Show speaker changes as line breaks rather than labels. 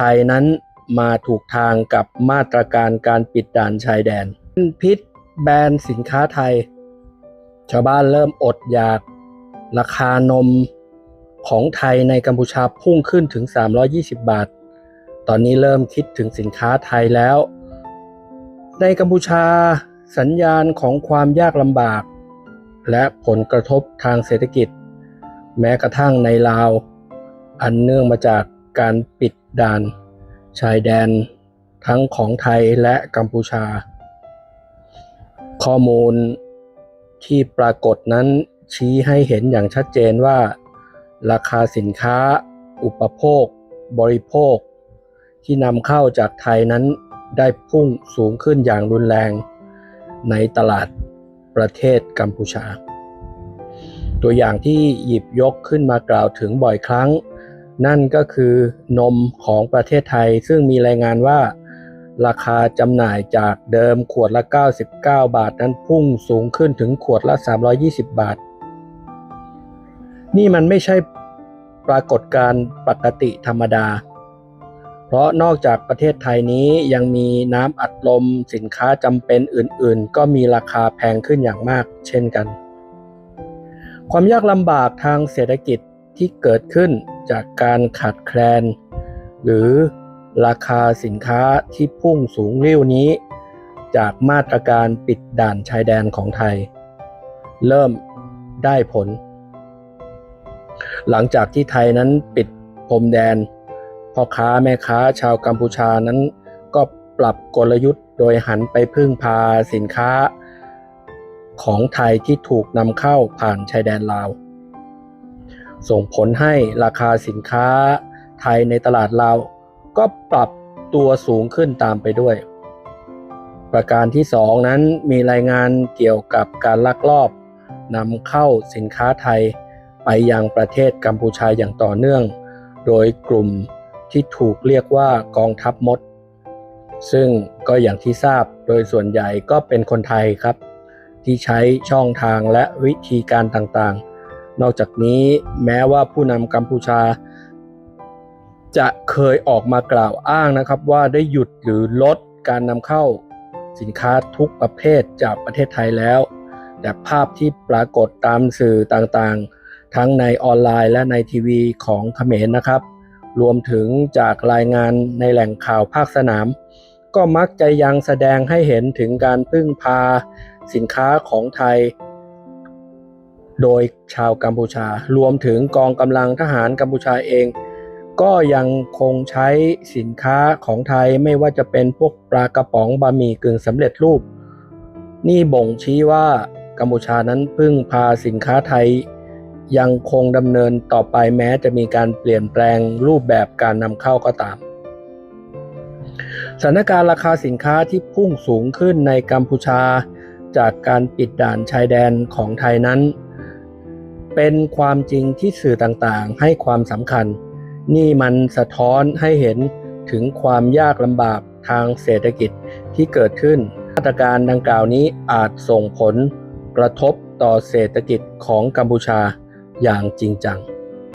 ไทยนั้นมาถูกทางกับมาตรการการปิดด่านชายแดนพิษแบนสินค้าไทย ชาวบ้านเริ่มอดอยาก ราคานมของไทยในกัมพูชาพุ่งขึ้นถึง 320 บาท ตอนนี้เริ่มคิดถึงสินค้าไทยแล้ว ในกัมพูชาสัญญาณของความยากลำบาก และผลกระทบทางเศรษฐกิจ แม้กระทั่งในลาว อันเนื่องมาจากการปิด ด่าน ชายแดน ทั้งของไทยและกัมพูชา ข้อมูลที่ปรากฏนั้นชี้ให้เห็นอย่างชัดเจนว่า ราคาสินค้า อุปโภค บริโภค ที่นำเข้าจากไทยนั้นได้พุ่งสูงขึ้นอย่างรุนแรง ในตลาดประเทศกัมพูชา ตัวอย่างที่หยิบยกขึ้นมากล่าวถึงบ่อยครั้ง นั่นก็คือนมของประเทศไทย ซึ่งมีรายงานว่า ราคาจำหน่ายจากเดิมขวดละ 99 บาทนั้นพุ่งสูงขึ้นถึงขวดละ 320 บาท นี่มันไม่ใช่ปรากฏการณ์ปกติธรรมดา เพราะนอกจากประเทศไทยนี้ยังมีน้ำอัดลมสินค้าจำเป็นอื่นๆ ก็มีราคาแพงขึ้นอย่างมากเช่นกัน ความยากลำบากทางเศรษฐกิจที่เกิดขึ้น จากการขาดแคลน หรือราคาสินค้าที่พุ่งสูงเรี่ยวนี้ จากมาตรการปิดด่านชายแดนของไทย เริ่มได้ผล หลังจากที่ไทยนั้นปิดพรมแดนพ่อค้าแม่ค้าชาวกัมพูชานั้น ก็ปรับกลยุทธ์โดยหันไปพึ่งพาสินค้า ของไทยที่ถูกนำเข้าผ่านชายแดนลาว ส่งผลให้ราคาสินค้าไทยในตลาดลาวก็ปรับตัวสูงขึ้นตามไปด้วย ประการที่สองนั้นมีรายงานเกี่ยวกับการลักลอบนำเข้าสินค้าไทยไปยังประเทศกัมพูชาอย่างต่อเนื่อง โดยกลุ่มที่ถูกเรียกว่ากองทัพมด ซึ่งก็อย่างที่ทราบโดยส่วนใหญ่ก็เป็นคนไทยครับ ที่ใช้ช่องทางและวิธีการต่างๆ นอกจากนี้แม้ว่าผู้นำกัมพูชา จะเคยออกมากล่าวอ้างนะครับว่าได้หยุดหรือลดการนำเข้าสินค้าทุกประเภทจากประเทศไทยแล้ว แต่ภาพที่ปรากฏตามสื่อต่างๆ ทั้งในออนไลน์และในทีวีของเขมรนะครับ รวมถึงจากรายงานในแหล่งข่าวภาคสนาม ก็มักจะยังแสดงให้เห็นถึงการพึ่งพาสินค้าของไทย โดยชาวกัมพูชา รวมถึงกองกำลังทหารกัมพูชาเอง ก็ยังคงใช้สินค้าของไทยไม่ว่าจะเป็นพวกปลากระป๋องบะหมี่กึ่งสำเร็จรูป นี่บ่งชี้ว่ากัมพูชานั้นพึ่งพาสินค้าไทย ยังคงดำเนินต่อไปแม้จะมีการเปลี่ยนแปลงรูปแบบการนำเข้าก็ตาม สถานการณ์ราคาสินค้าที่พุ่งสูงขึ้นในกัมพูชา จากการปิดด่านชายแดนของไทยนั้น เป็นความจริงที่สื่อต่างๆ ให้ความสำคัญ นี่มันสะท้อนให้เห็นถึงความยากลำบากทางเศรษฐกิจที่เกิดขึ้น มาตรการดังกล่าวนี้อาจส่งผลกระทบต่อเศรษฐกิจของกัมพูชาอย่างจริงจัง